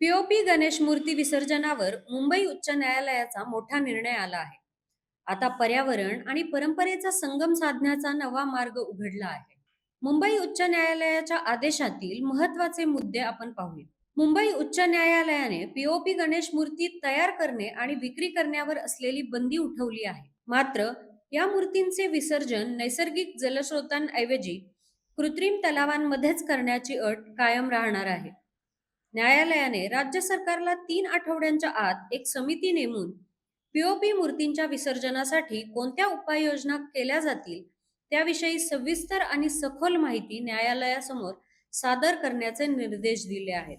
POP Ganesh मूर्ती विसर्जनावर मुंबई उच्च न्यायालयाचा मोठा निर्णय आला आहे. आता पर्यावरण आणि परंपरेचा संगम साधण्याचा नवा मार्ग उघडला आहे. मुंबई उच्च न्यायालयाच्या आदेशातील महत्त्वाचे मुद्दे आपण पाहूया. मुंबई उच्च न्यायालयाने पीओपी गणेश मूर्ती तयार करणे आणि विक्री करण्यावर असलेली बंदी उठवली आहे. मात्र या मूर्तींचे विसर्जन नैसर्गिक जलस्रोतांऐवजी कृत्रिम तलावांमध्येच करण्याची अट कायम राहणार आहे. न्यायालयाने राज्य सरकारला तीन आठवड्यांच्या आत एक समिती नेमून पीओपी मूर्तींच्या विसर्जनासाठी कोणत्या उपाययोजना केल्या जातील त्याविषयी सविस्तर आणि सखोल माहिती न्यायालयासमोर सादर करण्याचे निर्देश दिले आहेत.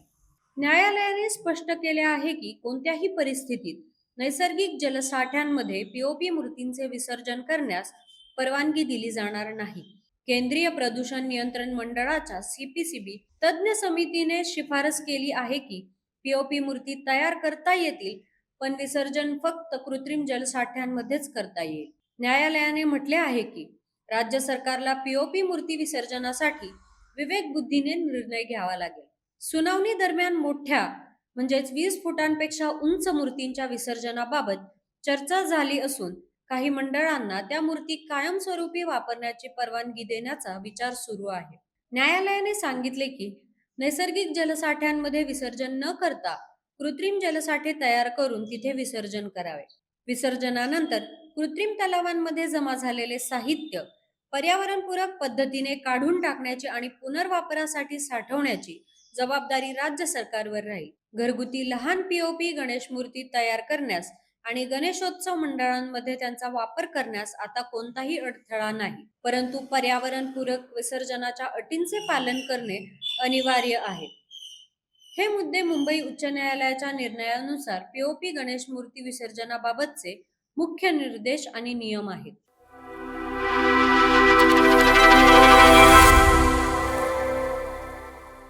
न्यायालयाने स्पष्ट केले आहे की कोणत्याही परिस्थितीत नैसर्गिक जलसाठ्यांमध्ये पीओपी मूर्तींचे विसर्जन करण्यास परवानगी दिली जाणार नाही. केंद्रीय प्रदूषण नियंत्रण मंडळाच्या सीपीसीबी तज्ज्ञ समितीने शिफारस केली आहे की पीओपी मूर्ती तयार करता येतील पण विसर्जन फक्त कृत्रिम जलसाठ्यांमध्येच करता येईल. न्यायालयाने म्हटले आहे की राज्य सरकारला पीओपी मूर्ती विसर्जनासाठी विवेक बुद्धीने निर्णय घ्यावा लागेल. सुनावणी दरम्यान मोठ्या म्हणजेच वीस फुटांपेक्षा उंच मूर्तींच्या विसर्जनाबाबत चर्चा झाली असून काही मंडळांना त्या मूर्ती कायमस्वरूपी वापरण्याची परवानगी देण्याचा विचार सुरू आहे. न्यायालयाने सांगितले की नैसर्गिक जलसाठ्यांमध्ये विसर्जन न करता कृत्रिम जलसाठे तयार करून तिथे विसर्जन करावे. विसर्जनानंतर कृत्रिम तलावांमध्ये जमा झालेले साहित्य पर्यावरणपूरक पद्धतीने काढून टाकण्याची आणि पुनर्वापरासाठी साठवण्याची जबाबदारी राज्य सरकारवर राहील. घरगुती लहान पीओपी गणेश मूर्ती तयार करण्यास आणि गणेशोत्सव मंडळांमध्ये त्यांचा वापर करण्यास आता कोणताही अडथळा नाही. परंतु पर्यावरणपूरक विसर्जनाच्या अटींचे पालन करणे अनिवार्य आहे. हे मुद्दे मुंबई उच्च न्यायालयाच्या निर्णयानुसार पीओपी गणेश मूर्ती विसर्जनाबाबतचे मुख्य निर्देश आणि नियम आहेत.